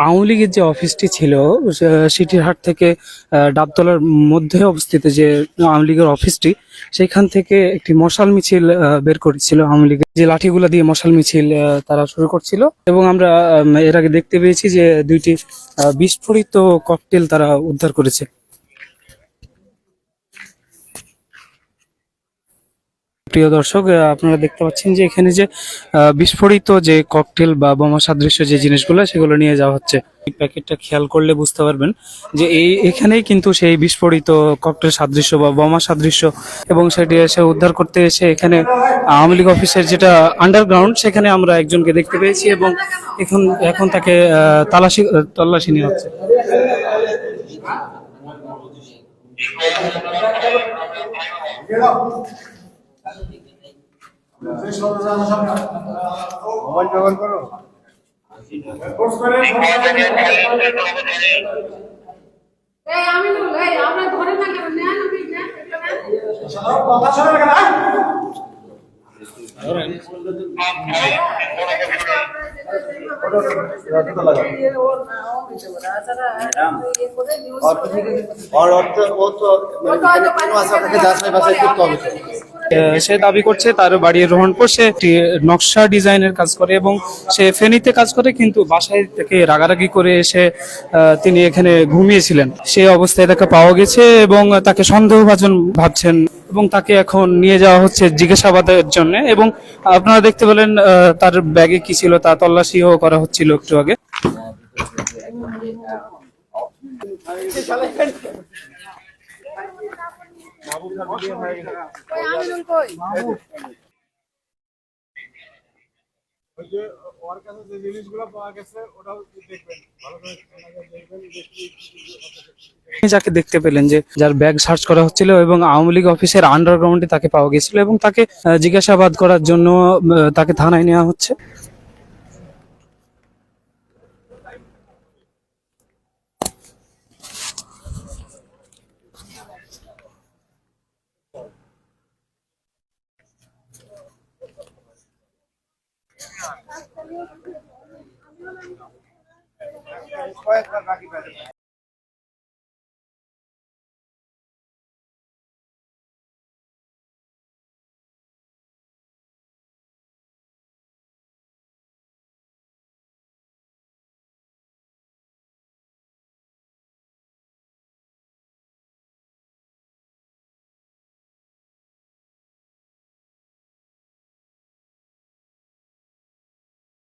আওয়ামী লীগের যে অফিসটি ছিল সিটির হাট থেকে ডাবতলার মধ্যে অবস্থিত যে আওয়ামী লীগের অফিসটি, সেখান থেকে একটি মশাল মিছিল বের করেছিল আওয়ামী লীগের যে লাঠিগুলো দিয়ে মশাল মিছিল তারা শুরু করছিল এবং আমরা এর আগে দেখতে পেয়েছি যে দুইটি বিস্ফোরিত ককটেল তারা উদ্ধার করেছে। প্রিয় দর্শক আপনারা দেখতে পাচ্ছেন যে এখানে যে বিস্ফোরিত যে ককটেল বা বোমা সাদৃশ্য যে জিনিসগুলো, সেগুলো নিয়ে যাওয়া হচ্ছে। এই প্যাকেটটা খেয়াল করলে বুঝতে পারবেন যে এই, এখানেই কিন্তু সেই বিস্ফোরিত ককটেল সাদৃশ্য বা বোমা সাদৃশ্য এবং সেটি এসে উদ্ধার করতে এসে এখানে আওয়ামী লীগ অফিসের যেটা আন্ডারগ্রাউন্ড সেখানে আমরা একজনকে দেখতে পেয়েছি এবং এখন এখন তাকে তালাশি, তল্লাশি নেওয়া হচ্ছে। মোবাইল ব্যবহার করো এই মানে সে দাবি করছে তার বাড়ি রোহনপুর সে একটি নকশা ডিজাইনের কাজ করে এবং সে ফেনীতে কাজ করে কিন্তু বাসায় থেকে রাগারাগি করে এসে তিনি এখানে ঘুমিয়েছিলেন। সেই অবস্থায় তাকে পাওয়া গেছে এবং তাকে সন্দেহভাজন ভাবছেন এবং তাকে এখন নিয়ে যাওয়া হচ্ছে জিজ্ঞাসাবাদের জন্য এবং আপনারা দেখতে পেলেন তার ব্যাগে কি ছিল তা তল্লাশিও করা হচ্ছিল একটু আগে। যাকে দেখতে পেলেন যে যার ব্যাগ সার্চ করা হচ্ছিল এবং আওয়ামী লীগ অফিসের আন্ডারগ্রাউন্ডে তাকে পাওয়া গেছিল এবং তাকে জিজ্ঞাসাবাদ করার জন্য তাকে থানায় নেওয়া হচ্ছে। কয়েকটা বাকি পাবে